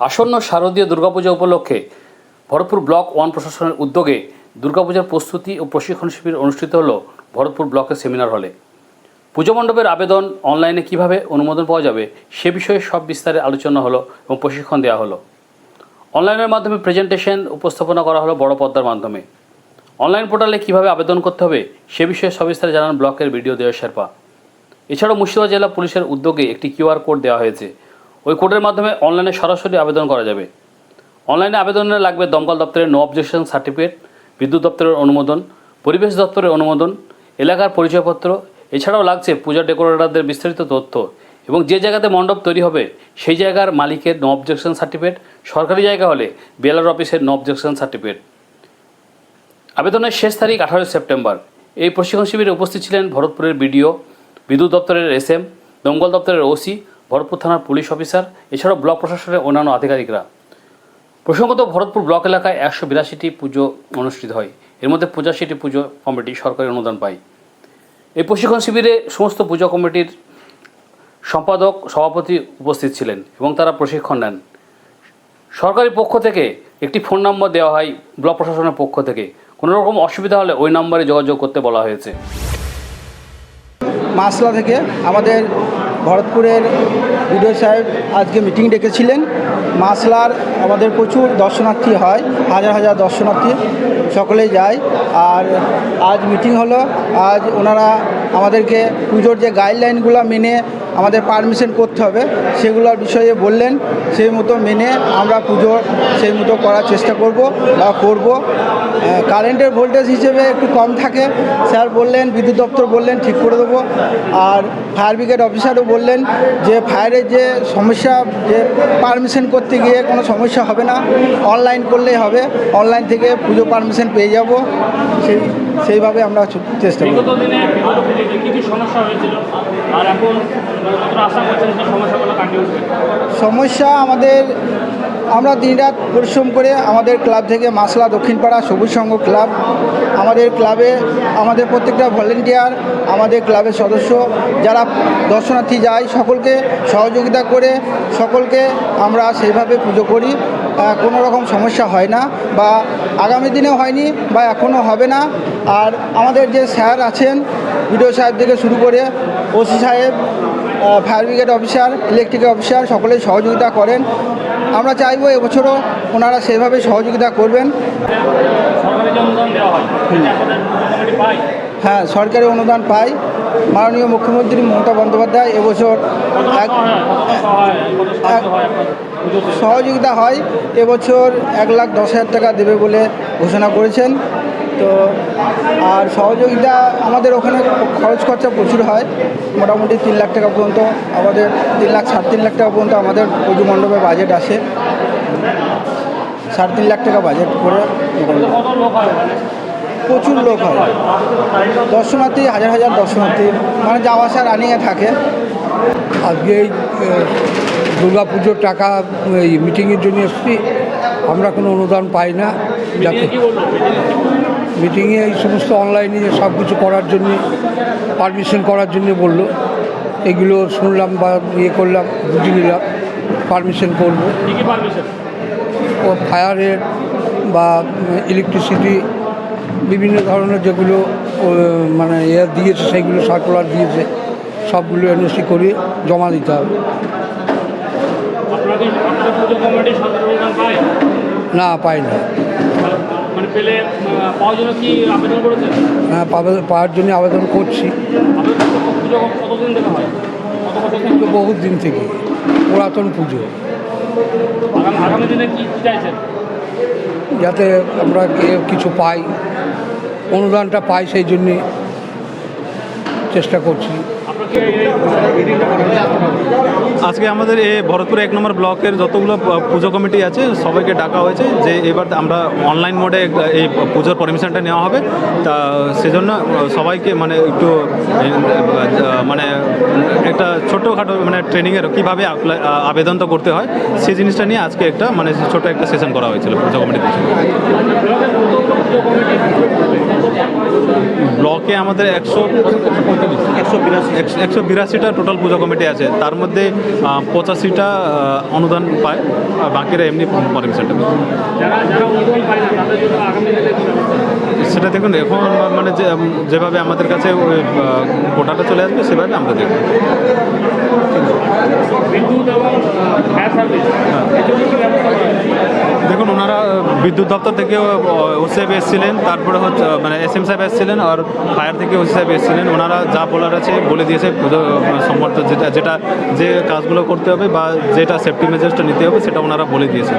আসন্ন শারদীয় দুর্গাপূজা উপলক্ষে ভরতপুর ব্লক ওয়ান প্রশাসনের উদ্যোগে দুর্গাপূজার প্রস্তুতি ও প্রশিক্ষণ শিবির অনুষ্ঠিত হল ভরতপুর ব্লকের সেমিনার হলে। পুজো মণ্ডপের আবেদন অনলাইনে কীভাবে অনুমোদন পাওয়া যাবে সে বিষয়ে সব বিস্তারে আলোচনা হলো এবং প্রশিক্ষণ দেওয়া হলো। অনলাইনের মাধ্যমে প্রেজেন্টেশন উপস্থাপনা করা হলো বড় পর্দার মাধ্যমে। অনলাইন পোর্টালে কীভাবে আবেদন করতে হবে সে বিষয়ে সবিস্তারে জানান ব্লকের ভিডিও দেওয়া শেরপা। এছাড়াও মুর্শিদাবাদ জেলা পুলিশের উদ্যোগে একটি কিউআর কোড দেওয়া হয়েছে। ওই কোডের মাধ্যমে অনলাইনে সরাসরি আবেদন করা যাবে। অনলাইনে আবেদনে লাগবে দমকল দপ্তরের নো অবজেকশন সার্টিফিকেট, বিদ্যুৎ দপ্তরের অনুমোদন, পরিবেশ দপ্তরের অনুমোদন, এলাকার পরিচয়পত্র, এছাড়াও লাগছে পূজা ডেকোরেটরদের বিস্তারিত তথ্য এবং যে জায়গাতে মণ্ডপ তৈরি হবে, সেই জায়গার মালিকের নো অবজেকশন সার্টিফিকেট, সরকারি জায়গা হলে বিএলআর অফিসের নো অবজেকশন সার্টিফিকেট। আবেদনের শেষ তারিখ আঠারোই সেপ্টেম্বর। এই প্রশিক্ষণ শিবিরে উপস্থিত ছিলেন ভরতপুরের বিডিও, বিদ্যুৎ দপ্তরের এসএম দমকল দপ্তরের ওসি ভরতপুর থানার পুলিশ অফিসার, এছাড়াও ব্লক প্রশাসনের অন্যান্য আধিকারিকরা। প্রসঙ্গত ভরতপুর ব্লক এলাকায় একশো বিরাশিটি পুজো অনুষ্ঠিত হয়। এর মধ্যে পঁচাশিটি পুজো কমিটি সরকারি অনুদান পায়। এই প্রশিক্ষণ শিবিরে সমস্ত পুজো কমিটির সম্পাদক, সভাপতি উপস্থিত ছিলেন এবং তারা প্রশিক্ষণ নেন। সরকারি পক্ষ থেকে একটি ফোন নম্বর দেওয়া হয় ব্লক প্রশাসনের পক্ষ থেকে। কোনো রকম অসুবিধা হলে ওই নম্বরে যোগাযোগ করতে বলা হয়েছে। মাসলা থেকে আমাদের ভরতপুরের বিডিও সাহেব আজকে মিটিং ডেকেছিলেন। মাসলার আমাদের প্রচুর দর্শনার্থী হয়, হাজার হাজার দর্শনার্থী সকলেই যায়। আর আজ মিটিং হলো, আজ ওনারা আমাদেরকে পুজোর যে গাইডলাইনগুলো মেনে আমাদের পারমিশন করতে হবে, সেগুলোর বিষয়ে বললেন, সেই মতো মেনে আমরা পুজো সেই মতো করার চেষ্টা করব বা করব। কারেন্টের ভোল্টেজ হিসেবে একটু কম থাকে। স্যার বললেন, বিদ্যুৎ দপ্তর বললেন, ঠিক করে দেবো। আর ফায়ার ব্রিগেড অফিসারও বললেন যে ফায়ারের যে সমস্যা, যে পারমিশন করতে গিয়ে কোনো সমস্যা হবে না। অনলাইন করলেই হবে। অনলাইন থেকে পুজো পারমিশন পেয়ে যাব। সেই, সেইভাবে আমরা চেষ্টা করব। দিনে সমস্যা আমাদের, আমরা দিনরাত পরিশ্রম করে আমাদের ক্লাব থেকে মাসলা দক্ষিণপাড়া সবুজ সংঘ ক্লাব, আমাদের ক্লাবে, আমাদের প্রত্যেকটা ভলেন্টিয়ার, আমাদের ক্লাবের সদস্য, যারা দর্শনার্থী যায়, সকলকে সহযোগিতা করে, সকলকে আমরা সেইভাবে পুজো করি। কোনো রকম সমস্যা হয় না বা আগামী দিনেও হয়নি বা এখনও হবে না। আর আমাদের যে স্যার আছেন বিডিও সাহেব থেকে শুরু করে ওসি সাহেব fire brigade officer electric officer সকলেই সহযোগিতা করেন। আমরা চাইব এবছরও ওনারা সেভাবে সহযোগিতা করবেন। হয়, সরকারি অনুদান পাই। মাননীয় মুখ্যমন্ত্রী মমতা বন্দ্যোপাধ্যায় এবছর এক হয় হয় সহযোগিতা হয়। এবছর এক লাখ দশ হাজার টাকা দেবে বলে ঘোষণা করেছেন। তো আর সহযোগিতা আমাদের ওখানে খরচ খরচা প্রচুর হয়। মোটামুটি তিন লাখ টাকা পর্যন্ত, আমাদের তিন লাখ, সাড়ে তিন লাখ টাকা পর্যন্ত আমাদের পুজো মণ্ডপে বাজেট আসে। সাড়ে তিন লাখ টাকা বাজেট করে প্রচুর লোক হয়। দর্শনার্থী, হাজার হাজার দর্শনার্থী মানে যাওয়া আসা রানিংয়ে থাকে। আজকে এই দুর্গা পুজোর টাকা, এই মিটিংয়ের জন্য এসেছি। আমরা কোনো অনুদান পাই না। যাতে মিটিংয়ে এই সমস্ত অনলাইনে সব কিছু করার জন্য পারমিশন করার জন্য বলল। এগুলো শুনলাম বা ইয়ে করলাম বুঝে নিলাম পারমিশন করব। ও ফায়ারের বা ইলেকট্রিসিটি বিভিন্ন ধরনের যেগুলো মানে ইয়ে দিয়েছে সেগুলো সার্কুলার দিয়েছে সবগুলো এনওসি করে জমা দিতে হবে। না পাই না। পেলে পাওয়ার জন্য কি আবেদন করেছেন? হ্যাঁ পাওয়ার জন্য আবেদন করছি। আবেদন কতদিন থেকে হয়? কত কত দিন বহুত দিন থেকে পুরাতন পুজো। আগামী দিনে কি চাইছেন? যাতে আমরা কিছু পাই অনুদানটা পাই সেই জন্যে চেষ্টা করছি। আজকে আমাদের এই ভরতপুর এক নম্বর ব্লকের যতগুলো পুজো কমিটি আছে, সবাইকে ডাকা হয়েছে যে এবার আমরা অনলাইন মোডে এই পুজোর পারমিশনটা নেওয়া হবে। তা সেজন্য সবাইকে মানে একটু মানে একটা ছোটোখাটো মানে ট্রেনিংয়ের কীভাবে apply- আ- আবেদনটা করতে হয়, সেই জিনিসটা নিয়ে আজকে একটা মানে ছোট একটা সেশন করা হয়েছিল পুজো কমিটিতে ব্লকের কতগুলো পুজো কমিটি ব্লকে আমাদের একশো একশো একশো বিরাশিটা টোটাল পুজো কমিটি আছে। তার মধ্যে পঁচাশিটা অনুদান পায়, আর বাকিরা এমনি পারমিশনটা সেটা দেখুন এখন মানে যে যেভাবে আমাদের কাছে ওই কোটাটা চলে আসবে সেভাবে আমরা দেখব। হয়েছে? দেখুন ওনারা বিদ্যুৎ দপ্তর থেকেও ওসি সাহেব এসেছিলেন তারপরে হচ্ছে মানে এস এম সাহেব এসেছিলেন আর ফায়ার থেকে ওসি সাহেব এসেছিলেন। ওনারা যা বলার আছে বলে দিয়েছে সম্বন্ধে যেটা যেটা যে কাজগুলো করতে হবে বা যেটা সেফটি মেজার্সটা নিতে হবে সেটা ওনারা বলে দিয়েছেন।